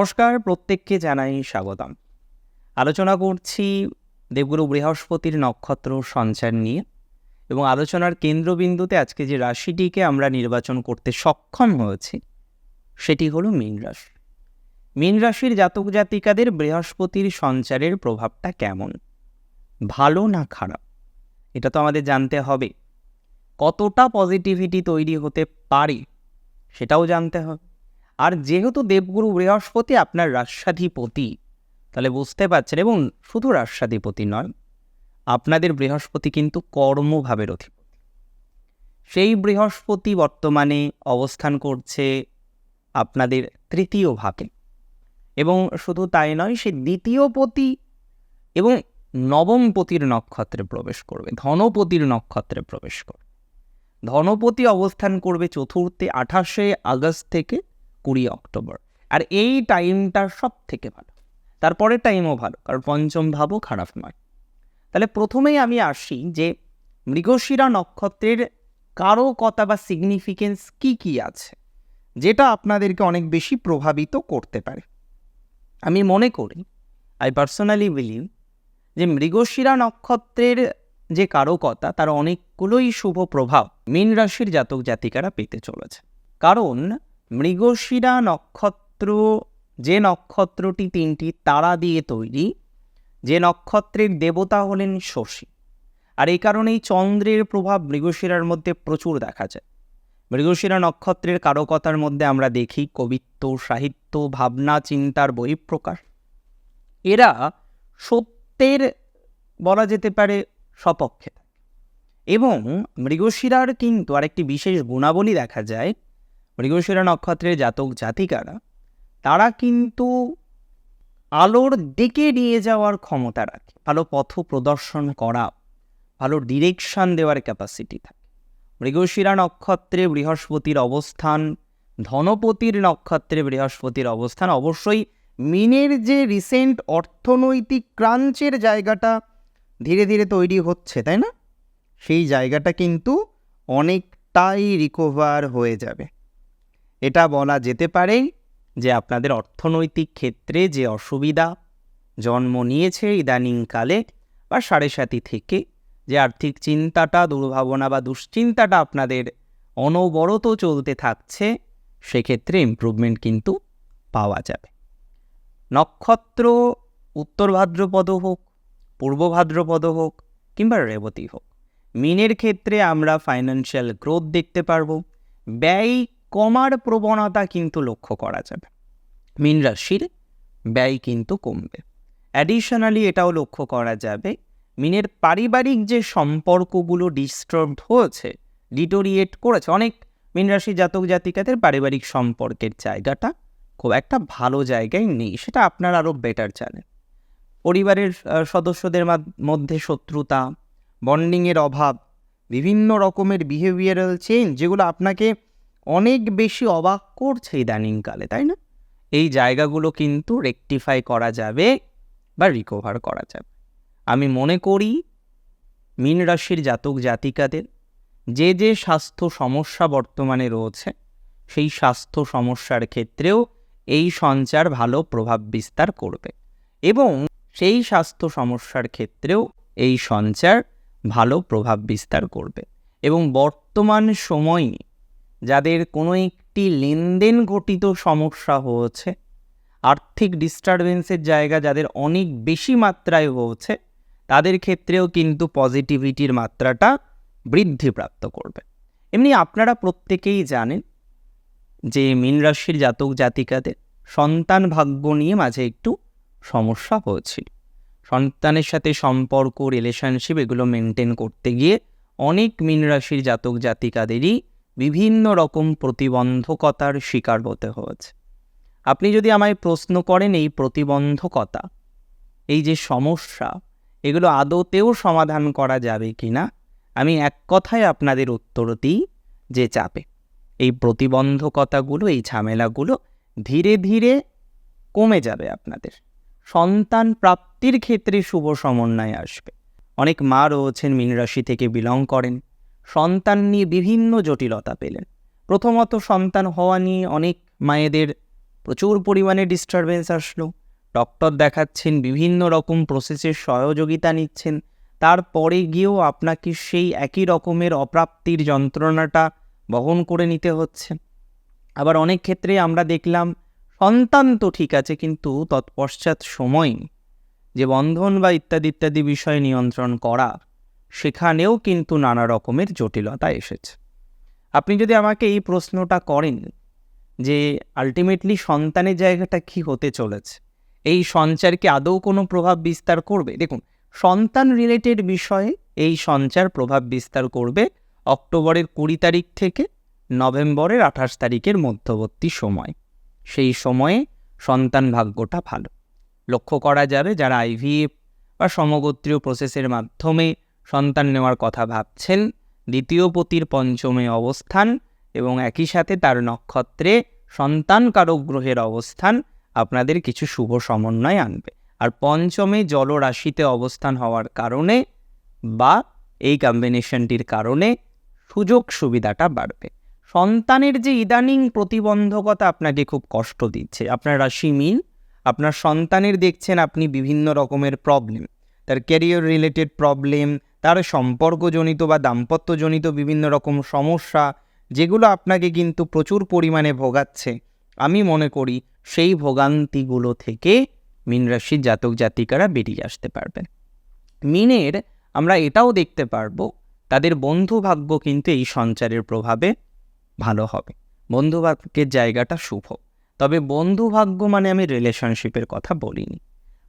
নমস্কার, প্রত্যেককে জানাই স্বাগতম। আলোচনা করছি দেবগুরু বৃহস্পতির নক্ষত্র সঞ্চার নিয়ে এবং আলোচনার কেন্দ্রবিন্দুতে আজকে যে রাশিটিকে আমরা নির্বাচন করতে সক্ষম হয়েছি, সেটি হলো মীন রাশি। মীন রাশির জাতক জাতিকাদের বৃহস্পতির সঞ্চারের প্রভাবটা কেমন? ভালো না খারাপ? এটা তো আমাদের জানতে হবে। কতটা পজিটিভিটি তৈরি হতে পারে, সেটাও জানতে হবে। আর যেহেতু দেবগুরু বৃহস্পতি আপনার রাষ্ট্রাধিপতি, তাহলে বুঝতে পারছেন, এবং শুধু রাষ্ট্রাধিপতি নয়, আপনাদের বৃহস্পতি কিন্তু কর্মভাবের অধিপতি। সেই বৃহস্পতি বর্তমানে অবস্থান করছে আপনাদের তৃতীয় ভাবে এবং শুধু তাই নয়, সে দ্বিতীয় পতি এবং নবম পতির নক্ষত্রে প্রবেশ করবে, ধনপতির নক্ষত্রে প্রবেশ করবে। ধনপতি অবস্থান করবে চতুর্থে আঠাশে আগস্ট থেকে কুড়ি অক্টোবর। আর এই টাইমটা সব থেকে ভালো। তারপরের টাইমও ভালো, কারণ পঞ্চম ভাবও খারাপ নয়। তাহলে প্রথমেই আমি আসি যে মৃগশিরা নক্ষত্রের কারও কথা বা সিগনিফিকেন্স কি কি আছে, যেটা আপনাদেরকে অনেক বেশি প্রভাবিত করতে পারে। আমি মনে করি আই পার্সোনালি বিলিভ যে মৃগশিরা নক্ষত্রের যে কারকতা, তার অনেকগুলোই শুভ প্রভাব মীন রাশির জাতক জাতিকারা পেতে চলেছে। কারণ মৃগশিরা নক্ষত্র, যে নক্ষত্রটি তিনটি তারা দিয়ে তৈরি, যে নক্ষত্রের দেবতা হলেন শশী। আর এই কারণেই চন্দ্রের প্রভাব মৃগশিরার মধ্যে প্রচুর দেখা যায়। মৃগশিরা নক্ষত্রের কারকতার মধ্যে আমরা দেখি কবিত্ব, সাহিত্য, ভাবনা, চিন্তার বহিঃপ্রকাশ। এরা সত্যের, বলা যেতে পারে, সপক্ষে থাকে। এবং মৃগশিরার কিন্তু আরেকটি বিশেষ গুণাবলী দেখা যায় মৃগশিরা নক্ষত্রের জাতক জাতিকারা, তারা কিন্তু আলোর দিকে নিয়ে যাওয়ার ক্ষমতা রাখে। ভালো পথ প্রদর্শন করা, ভালো ডিরেকশন দেওয়ার ক্যাপাসিটি থাকে। মৃগশিরা নক্ষত্রে বৃহস্পতির অবস্থান, ধনপতির নক্ষত্রে বৃহস্পতির অবস্থান অবশ্যই মিনের যে রিসেন্ট অর্থনৈতিক ক্রাঞ্চের জায়গাটা ধীরে ধীরে তৈরি হচ্ছে, তাই না? সেই জায়গাটা কিন্তু অনেকটাই রিকভার হয়ে যাবে। এটা বলা যেতে পারে যে আপনাদের অর্থনৈতিক ক্ষেত্রে যে অসুবিধা জন্ম নিয়েছে ইদানিংকালে বা সাড়ে সাতি থেকে, যে আর্থিক চিন্তাটা, দুর্ভাবনা বা দুশ্চিন্তাটা আপনাদের অনবরত চলতে থাকছে, সেক্ষেত্রে ইমপ্রুভমেন্ট কিন্তু পাওয়া যাবে। নক্ষত্র উত্তর ভাদ্রপদ হোক, পূর্ব ভাদ্রপদ হোক কিংবা রেবতী হোক, মিনের ক্ষেত্রে আমরা ফাইন্যান্সিয়াল গ্রোথ দেখতে পারব। ব্যয় কমার প্রবণতা কিন্তু লক্ষ্য করা যাবে। মিন রাশির ব্যয় কিন্তু কমবে। অ্যাডিশনালি এটাও লক্ষ্য করা যাবে, মিনের পারিবারিক যে সম্পর্কগুলো ডিস্টার্বড হয়েছে ডিটোরিয়েট করেছে, অনেক মিন জাতক জাতিকাদের পারিবারিক সম্পর্কের জায়গাটা খুব একটা ভালো জায়গায় নেই, সেটা আপনার আরও বেটার জানেন পরিবারের সদস্যদের মধ্যে শত্রুতা বন্ডিংয়ের অভাব, বিভিন্ন রকমের বিহেভিয়ারাল চেঞ্জ যেগুলো আপনাকে অনেক বেশি অবাক করছে ইদানিংকালে, তাই না? এই জায়গাগুলো কিন্তু রেকটিফাই করা যাবে বা রিকভার করা যাবে। আমি মনে করি মীন রাশির জাতক জাতিকাদের যে যে স্বাস্থ্য সমস্যা বর্তমানে রয়েছে, সেই স্বাস্থ্য সমস্যার ক্ষেত্রেও এই সঞ্চার ভালো প্রভাব বিস্তার করবে এবং সেই স্বাস্থ্য সমস্যার ক্ষেত্রেও এই সঞ্চার ভালো প্রভাব বিস্তার করবে এবং বর্তমান সময়ে যাদের কোনো একটি লেনদেন ঘটিত সমস্যা হয়েছে, আর্থিক ডিস্টারবেন্সের জায়গা যাদের অনেক বেশি মাত্রায় হয়েছে, তাদের ক্ষেত্রেও কিন্তু পজিটিভিটির মাত্রাটা বৃদ্ধিপ্রাপ্ত করবে। এমনি আপনারা প্রত্যেকেই জানেন যে মীন রাশির জাতক জাতিকাদের সন্তান ভাগ্য নিয়ে মাঝে একটু সমস্যা হয়েছিল। সন্তানের সাথে সম্পর্ক রিলেশনশিপ এগুলো মেনটেন করতে গিয়ে অনেক মীন রাশির জাতক জাতিকাদেরই বিভিন্ন রকম প্রতিবন্ধকতার শিকার হতে হয়েছে। আপনি যদি আমায় প্রশ্ন করেন এই প্রতিবন্ধকতা, এই যে সমস্যা, এগুলো আদতেও সমাধান করা যাবে কি না, আমি এক কথায় আপনাদের উত্তর দিই যে চাপে। এই প্রতিবন্ধকতাগুলো, এই ঝামেলাগুলো ধীরে ধীরে কমে যাবে আপনাদের। সন্তান প্রাপ্তির ক্ষেত্রে শুভ সমন্বয় আসবে। অনেক মা রয়েছেন, মীন রাশি থেকে বিলং করেন। সন্তান নিয়ে বিভিন্ন জটিলতা পেলেন। প্রথমত সন্তান হওয়া নিয়ে অনেক মায়েদের প্রচুর পরিমাণে ডিস্টারবেন্স আসলো। ডক্টর দেখাচ্ছেন, বিভিন্ন রকম প্রসেসের সহযোগিতা নিচ্ছেন। তারপরে গিয়েও আপনাকে সেই একই রকমের অপ্রাপ্তির যন্ত্রণাটা বহন করে নিতে হচ্ছে। আবার অনেক ক্ষেত্রে আমরা দেখলাম, সন্তান তো ঠিক আছে, কিন্তু তৎপশ্চাৎ সময়, যে বন্ধন বা ইত্যাদি ইত্যাদি বিষয় নিয়ন্ত্রণ করা সেখানেও কিন্তু নানা রকমের জটিলতা এসেছে। আপনি যদি আমাকে এই প্রশ্নটা করেন যে আলটিমেটলি সন্তানের জায়গাটা কি হতে চলেছে, এই সঞ্চার কি আদৌ কোনো প্রভাব বিস্তার করবে? দেখুন, সন্তান রিলেটেড বিষয়ে এই সঞ্চার প্রভাব বিস্তার করবে অক্টোবরের কুড়ি তারিখ থেকে নভেম্বরের আঠাশ তারিখের মধ্যবর্তী সময়। সেই সময়ে সন্তান ভাগ্যটা ভালো। লক্ষ্য করা যাবে যারা আইভিএফ বা সমগোত্রীয় প্রসেসের মাধ্যমে সন্তান নেওয়ার কথা ভাবছেন। দ্বিতীয় পতির পঞ্চমে অবস্থান এবং একই সাথে তার নক্ষত্রে সন্তান কারক গ্রহের অবস্থান। আপনাদের কিছু শুভ সমন্বয় আনবে। আর পঞ্চমে জলরাশিতে অবস্থান হওয়ার কারণে বা এই কম্বিনেশনটির কারণে সুযোগ সুবিধাটা বাড়বে। সন্তানের যে ইদানিং প্রতিবন্ধকতা আপনাকে খুব কষ্ট দিচ্ছে। আপনার রাশি মিন, আপনার সন্তানের দেখছেন আপনি বিভিন্ন রকমের প্রবলেম তার ক্যারিয়ার রিলেটেড প্রবলেম তার সম্পর্কজনিত বা দাম্পত্যজনিত বিভিন্ন রকম সমস্যা, যেগুলো আপনাকে কিন্তু প্রচুর পরিমাণে ভোগাচ্ছে। আমি মনে করি সেই ভোগান্তিগুলো থেকে মীন রাশির জাতক জাতিকারা বেরিয়ে আসতে পারবেন। মিনের আমরা এটাও দেখতে পারব, তাদের বন্ধু ভাগ্য কিন্তু এই সঞ্চারের প্রভাবে ভালো হবে। বন্ধু ভাগ্যের জায়গাটা শুভ। তবে বন্ধু ভাগ্য মানে আমি রিলেশনশিপের কথা বলিনি।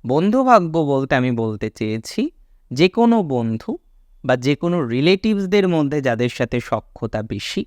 বন্ধু ভাগ্য বলতে আমি বলতে চেয়েছি যে কোনো বন্ধু বা যে কোনো রিলেটিভসদের মধ্যে যাদের সাথে সক্ষতা বেশি,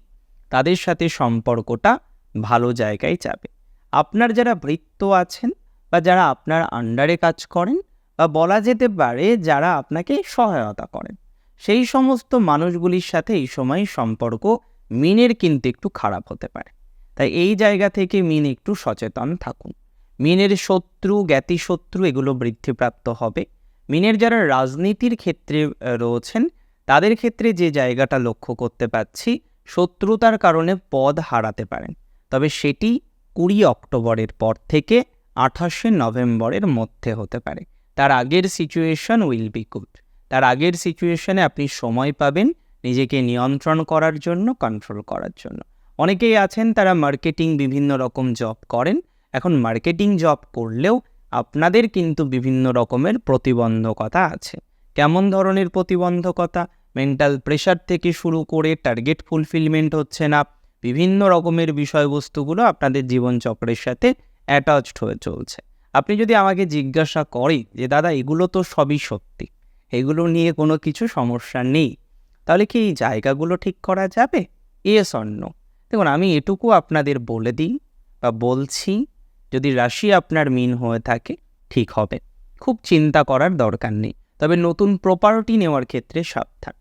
তাদের সাথে সম্পর্কটা ভালো জায়গায় যাবে। আপনার যারা বৃত্ত আছেন বা যারা আপনার আন্ডারে কাজ করেন বা বলা যেতে পারে যারা আপনাকে সহায়তা করেন, সেই সমস্ত মানুষগুলির সাথে এই সময় সম্পর্ক মিনের কিন্তু একটু খারাপ হতে পারে। তাই এই জায়গা থেকে মিন একটু সচেতন থাকুন। মিনের শত্রু জ্ঞাতি শত্রু এগুলো বৃদ্ধিপ্রাপ্ত হবে। মিনের যারা রাজনীতির ক্ষেত্রে রয়েছেন, তাদের ক্ষেত্রে যে জায়গাটা লক্ষ্য করতে পাচ্ছি শত্রুতার কারণে পদ হারাতে পারেন। তবে সেটি কুড়ি অক্টোবরের পর থেকে আঠাশে নভেম্বরের মধ্যে হতে পারে। তার আগের সিচুয়েশন উইল বি গুড তার আগের সিচুয়েশনে আপনি সময় পাবেন নিজেকে নিয়ন্ত্রণ করার জন্য কন্ট্রোল করার জন্য। অনেকেই আছেন, তারা মার্কেটিং বিভিন্ন রকম জব করেন। এখন মার্কেটিং জব করলেও আপনাদের কিন্তু বিভিন্ন রকমের প্রতিবন্ধকতা আছে। কেমন ধরনের প্রতিবন্ধকতা? মেন্টাল প্রেশার থেকে শুরু করে টার্গেট ফুলফিলমেন্ট হচ্ছে না। বিভিন্ন রকমের বিষয়বস্তুগুলো আপনাদের জীবনচক্রের সাথে অ্যাটাচড হয়ে চলছে। আপনি যদি আমাকে জিজ্ঞাসা করেন যে, দাদা, এগুলো তো সবই সত্যি। এগুলো নিয়ে কোনো কিছু সমস্যা নেই। তাহলে কি এই জায়গাগুলো ঠিক করা যাবে? এস অন্য দেখুন, আমি এটুকু আপনাদের বলে দিই বা বলছি। যদি রাশি আপনার মিন হয়ে থাকে, ঠিক হবে। খুব চিন্তা করার দরকার নেই। তবে নতুন প্রপার্টি নেওয়ার ক্ষেত্রে সাবধান।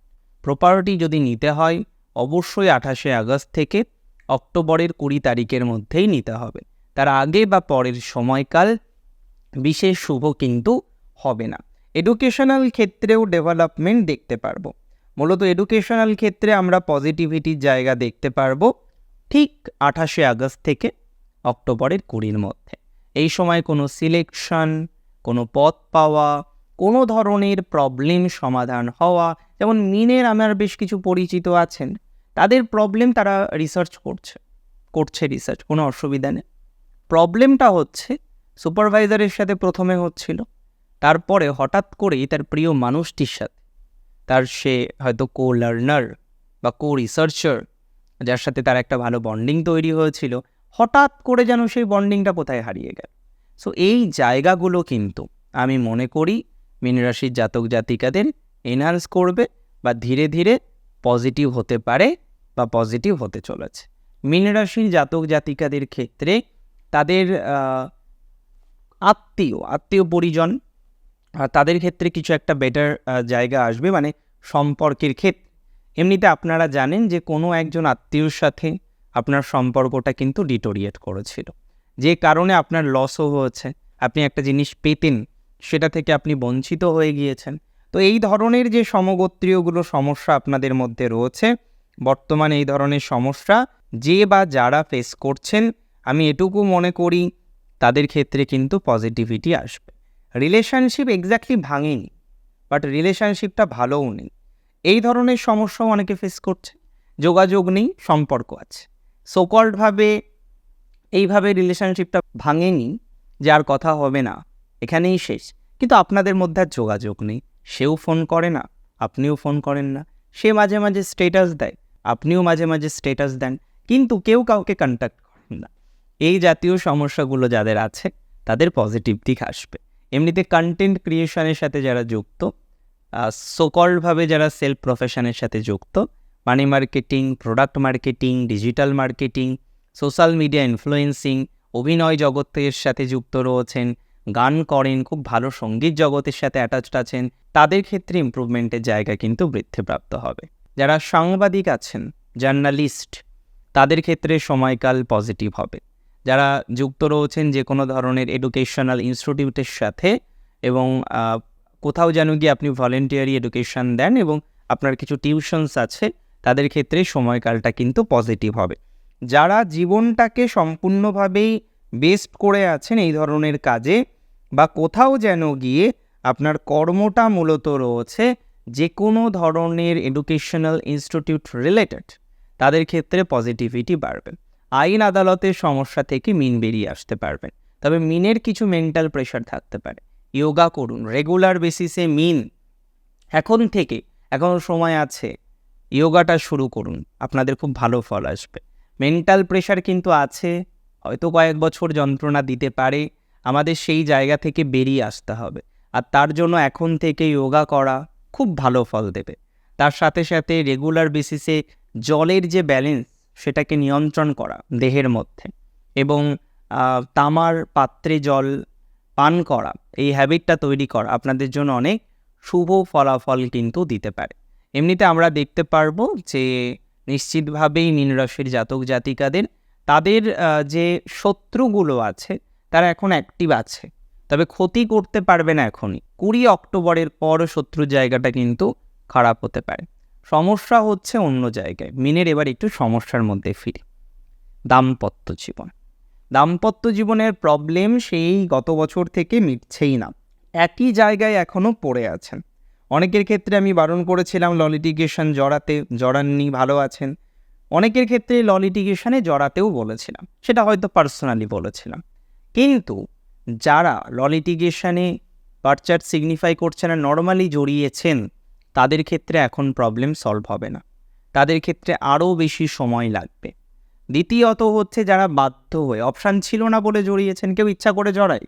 প্রপার্টি যদি নিতে হয়, অবশ্যই আঠাশে আগস্ট থেকে অক্টোবরের কুড়ি তারিখের মধ্যেই নিতে হবে। তার আগে বা পরের সময়কাল বিশেষ শুভ কিন্তু হবে না। এডুকেশনাল ক্ষেত্রেও ডেভেলপমেন্ট দেখতে পারব। মূলত এডুকেশনাল ক্ষেত্রে আমরা পজিটিভিটির জায়গা দেখতে পারব। ঠিক আঠাশে আগস্ট থেকে অক্টোবরের কুড়ির মধ্যে। এই সময় কোনো সিলেকশন কোনো পথ পাওয়া, কোনো ধরনের প্রবলেম সমাধান হওয়া, যেমন মিনের আমার বেশ কিছু পরিচিত আছেন, তাদের প্রবলেম তারা রিসার্চ করছে করছে রিসার্চ কোনো অসুবিধা নেই। প্রবলেমটা হচ্ছে সুপারভাইজারের সাথে প্রথমে হচ্ছিল, তারপরে হঠাৎ করেই তার প্রিয় মানুষটির সাথে, তার সে হয়তো কো লার্নার বা কো রিসার্চার যার সাথে তার একটা ভালো বন্ডিং তৈরি হয়েছিল হঠাৎ করে যেন সেই বন্ডিংটা কোথায় হারিয়ে গেল। সো এই জায়গাগুলো কিন্তু আমি মনে করি মিনরাশির জাতক জাতিকাদের এনহান্স করবে বা ধীরে ধীরে পজিটিভ হতে পারে বা পজিটিভ হতে চলেছে। মীনরাশির জাতক জাতিকাদের ক্ষেত্রে তাদের আত্মীয় আত্মীয় পরিজন তাদের ক্ষেত্রে কিছু একটা বেটার জায়গা আসবে মানে সম্পর্কের ক্ষেত্রে। এমনিতে আপনারা জানেন যে কোনো একজন আত্মীয়র সাথে আপনার সম্পর্কটা কিন্তু ডিটোরিয়েট করেছিল। যে কারণে আপনার লসও হয়েছে। আপনি একটা জিনিস পেতেন, সেটা থেকে আপনি বঞ্চিত হয়ে গিয়েছেন। তো এই ধরনের যে সমগোত্রীয়গুলো সমস্যা আপনাদের মধ্যে রয়েছে, বর্তমানে এই ধরনের সমস্যা, যে বা যারা ফেস করছেন, আমি এটুকু মনে করি, তাদের ক্ষেত্রে কিন্তু পজিটিভিটি আসবে। রিলেশনশিপ এক্স্যাক্টলি ভাঙেনি বাট রিলেশনশিপটা ভালোও নেই। এই ধরনের সমস্যাও অনেকে ফেস করছে। যোগাযোগ নেই, সম্পর্ক আছে। সোকল্ডভাবে এইভাবে রিলেশনশিপটা ভাঙেনি, যে আর কথা হবে না, এখানেই শেষ। কিন্তু আপনাদের মধ্যে আর যোগাযোগ নেই। সেও ফোন করে না, আপনিও ফোন করেন না। সে মাঝে মাঝে স্টেটাস দেয়, আপনিও মাঝে মাঝে স্টেটাস দেন, কিন্তু কেউ কাউকে কন্ট্যাক্ট করেন না। এই জাতীয় সমস্যাগুলো যাদের আছে, তাদের পজিটিভ দিক আসবে। এমনিতে কন্টেন্ট ক্রিয়েশনের সাথে যারা যুক্ত সোকল্ডভাবে যারা সেলফ প্রফেশনের সাথে যুক্ত money marketing product marketing digital marketing social media influencing অভিনয় জগতের সাথে যুক্ত রয়েছেন, গান করেন, খুব ভালো সংগীত জগতের সাথে অ্যাটাচড আছেন, তাদের ক্ষেত্রে ইম্প্রুভমেন্টের জায়গা কিন্তু বৃদ্ধিপ্রাপ্ত হবে। যারা সাংবাদিক আছেন জার্নালিস্ট তাদের ক্ষেত্রে সময়কাল পজিটিভ হবে। যারা যুক্ত রয়েছেন যে কোনো ধরনের এডুকেশনাল ইনস্টিটিউটের সাথে এবং কোথাও যেন গিয়ে আপনি ভলেন্টিয়ারি এডুকেশন দেন এবং আপনার কিছু টিউশনস আছে তাদের ক্ষেত্রে সময়কালটা কিন্তু পজিটিভ হবে। যারা জীবনটাকে সম্পূর্ণভাবেই বেস্ট করে আছেন এই ধরনের কাজে বা কোথাও যেন গিয়ে আপনার কর্মটা মূলত রয়েছে যে কোনো ধরনের এডুকেশনাল ইনস্টিটিউট রিলেটেড তাদের ক্ষেত্রে পজিটিভিটি বাড়বে। আইন আদালতের সমস্যা থেকে মিন বেরিয়ে আসতে পারবেন। তবে মিনের কিছু মেন্টাল প্রেশার থাকতে পারে। যোগা করুন রেগুলার বেসিসে মিন এখন থেকে এখনও সময় আছে। যোগাটা শুরু করুন, আপনাদের খুব ভালো ফল আসবে। মেন্টাল প্রেশার কিন্তু আছে, হয়তো কয়েক বছর যন্ত্রণা দিতে পারে, আমাদের সেই জায়গা থেকে বেরিয়ে আসতে হবে। আর তার জন্য এখন থেকে যোগা করা খুব ভালো ফল দেবে। তার সাথে সাথে রেগুলার বেসিসে জলের যে ব্যালেন্স সেটাকে নিয়ন্ত্রণ করা দেহের মধ্যে। এবং তামার পাত্রে জল পান করা, এই হ্যাবিটটা তৈরি করা আপনাদের জন্য অনেক শুভ ফলাফল কিন্তু দিতে পারে। এমনিতে আমরা দেখতে পারব যে নিশ্চিতভাবেই রাশির জাতক জাতিকাদের, তাদের যে শত্রুগুলো আছে, তারা এখন অ্যাক্টিভ আছে। তবে ক্ষতি করতে পারবে না এখনই। কুড়ি অক্টোবরের পর শত্রুর জায়গাটা কিন্তু খারাপ হতে পারে। সমস্যা হচ্ছে অন্য জায়গায়। মিনের এবার একটু সমস্যার মধ্যে ফিরে। দাম্পত্য জীবন। দাম্পত্য জীবনের প্রবলেম সেই গত বছর থেকে মিটছেই না। একই জায়গায় এখনও পড়ে আছেন। অনেকের ক্ষেত্রে আমি বারণ করেছিলাম ললিটিগেশন জড়াতে, জড়াননি, ভালো আছেন। অনেকের ক্ষেত্রে ললিটিগেশনে জড়াতেও বলেছিলাম, সেটা হয়তো পার্সোনালি বলেছিলাম। কিন্তু যারা ললিটিগেশনে বার্চার সিগনিফাই করছে না নর্মালি জড়িয়েছেন, তাদের ক্ষেত্রে এখন প্রবলেম সলভ হবে না। তাদের ক্ষেত্রে আরও বেশি সময় লাগবে। দ্বিতীয়ত হচ্ছে যারা বাধ্য হয়ে অপশান ছিল না বলে জড়িয়েছেন, কেউ ইচ্ছা করে জড়ায়,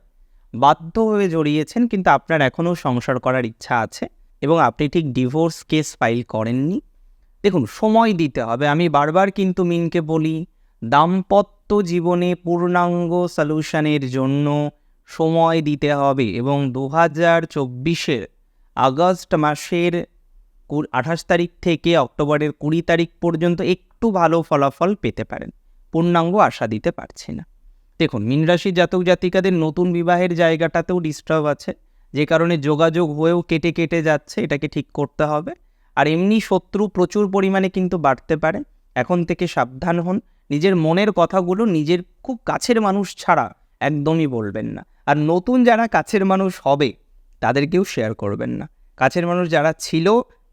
বাধ্য হয়ে জড়িয়েছেন, কিন্তু আপনার এখনও সংসার করার ইচ্ছা আছে এবং আপনি ঠিক ডিভোর্স কেস ফাইল করেননি। দেখুন, সময় দিতে হবে। আমি বারবার কিন্তু মিনকে বলি, দাম্পত্য জীবনে পূর্ণাঙ্গ সলিউশনের জন্য সময় দিতে হবে এবং দু হাজার চব্বিশের আগস্ট মাসের আঠাশ তারিখ থেকে অক্টোবরের কুড়ি তারিখ পর্যন্ত একটু ভালো ফলাফল পেতে পারেন। পূর্ণাঙ্গ আশা দিতে পারছি না। দেখুন, মীন রাশির জাতক জাতিকাদের নতুন বিবাহের জায়গাটাতেও ডিস্টার্ব আছে। যে কারণে যোগাযোগ হয়েও কেটে কেটে যাচ্ছে, এটাকে ঠিক করতে হবে। আর এমনি শত্রু প্রচুর পরিমাণে কিন্তু বাড়তে পারে। এখন থেকে সাবধান হন। নিজের মনের কথাগুলো নিজের খুব কাছের মানুষ ছাড়া একদমই বলবেন না। আর নতুন যারা কাছের মানুষ হবে, তাদেরকেও শেয়ার করবেন না। কাছের মানুষ যারা ছিল,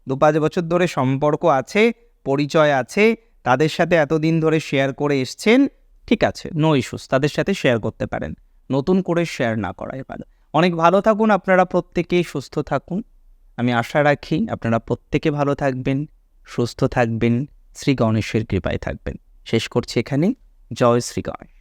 দু পাঁচ বছর ধরে সম্পর্ক আছে, পরিচয় আছে, তাদের সাথে এতদিন ধরে শেয়ার করে এসছেন, ঠিক আছে নো ইস্যুস তাদের সাথে শেয়ার করতে পারেন। নতুন করে শেয়ার না করাই ভালো। অনেক ভালো থাকুন, আপনারা প্রত্যেকেই সুস্থ থাকুন। আমি আশা রাখি আপনারা প্রত্যেকে ভালো থাকবেন, সুস্থ থাকবেন, শ্রী গণেশের কৃপায় থাকবেন। শেষ করছি এখানে জয় শ্রী গণেশ।